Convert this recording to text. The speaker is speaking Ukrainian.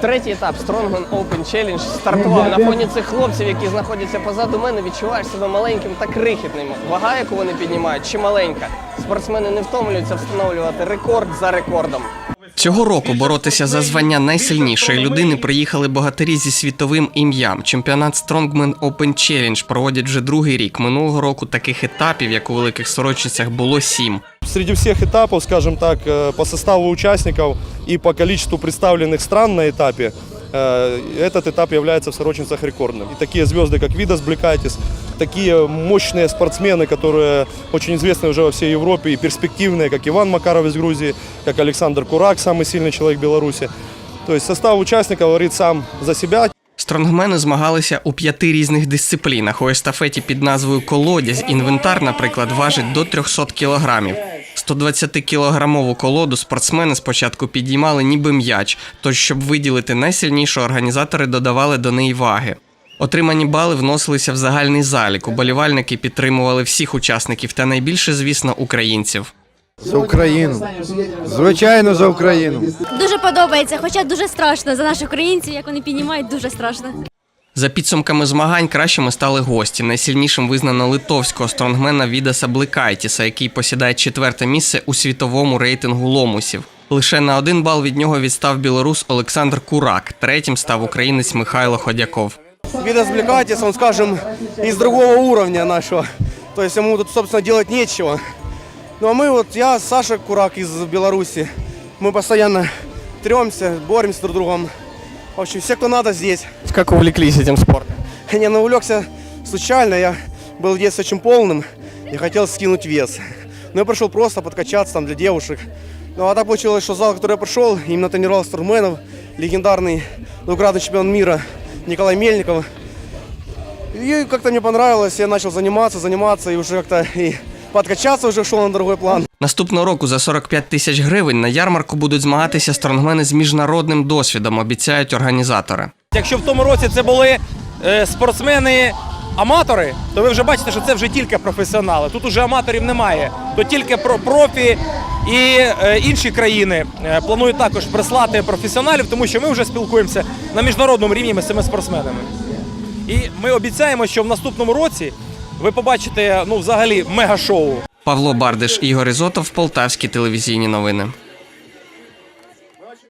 Третій етап Strongman Open Challenge стартував. На фоні цих хлопців, які знаходяться позаду мене, відчуваєш себе маленьким та крихітним. Вага, яку вони піднімають, чи маленька. Спортсмени не втомлюються встановлювати рекорд за рекордом. Цього року боротися за звання найсильнішої людини приїхали богатирі зі світовим ім'ям. Чемпіонат Strongman Open Challenge проводять вже другий рік. Минулого року таких етапів, як у великих сорочицях, було сім. Среди всех этапов, скажем так, э, по составу участников и по количеству представленных стран на этапе, э, этот этап является в Сорочинцах рекордным. И такие звезды, как Видас Блекайтис, такие мощные спортсмены, которые очень известны уже во всей Европе и перспективные, как Иван Макаров из Грузии, как Александр Курак, самый сильный человек Беларуси. То есть состав участников говорит сам за себя. Стронгмени змагалися у п'яти різних дисциплінах. У естафеті під назвою Колодязь інвентар, наприклад, важить до 300 кілограмів. 120-кілограмову колоду спортсмени спочатку підіймали ніби м'яч, тож, щоб виділити найсильнішу, організатори додавали до неї ваги. Отримані бали вносилися в загальний залік. Уболівальники підтримували всіх учасників та найбільше, звісно, українців. За Україну. Звичайно, за Україну. Дуже подобається, хоча дуже страшно за наших українців, як вони піднімають, дуже страшно. За підсумками змагань кращими стали гості. Найсильнішим визнано литовського стронгмена Відаса Блекайтіса, який посідає четверте місце у світовому рейтингу ломусів. Лише на один бал від нього відстав білорус Олександр Курак. Третім став українець Михайло Ходяков. Видас Блекатис, он, скажем, из другого уровня нашего. То есть ему тут, собственно, делать нечего. Ну а мы вот, я, Саша Курак из Беларуси, мы постоянно тремся, боремся друг с другом. В общем, все, кто надо здесь. Як увлеклись цим спортом? Я ну, увлекся случайно, я был в детстве очень полным и хотел скинуть вес. Но я пришел просто подкачаться там для девушек. Ну а так получилось, что зал, который я пришел, именно тренировал стурменов, легендарный двукратный чемпион мира Николай Мельников. И как-то мне понравилось, я начал заниматься, заниматься и уже как-то и подкачаться уже шел на другой план. Наступного року за 45 тисяч гривень на ярмарку будуть змагатися стронгмени з міжнародним досвідом, обіцяють організатори. Якщо в тому році це були е, спортсмени аматори, то ви вже бачите, що це вже тільки професіонали. Тут уже аматорів немає. То тільки про профі і е, інші країни е, планують також прислати професіоналів, тому що ми вже спілкуємося на міжнародному рівні з цими спортсменами. І ми обіцяємо, що в наступному році ви побачите ну взагалі мега-шоу. Павло Бардиш, Ігор Ізотов, Полтавські телевізійні новини.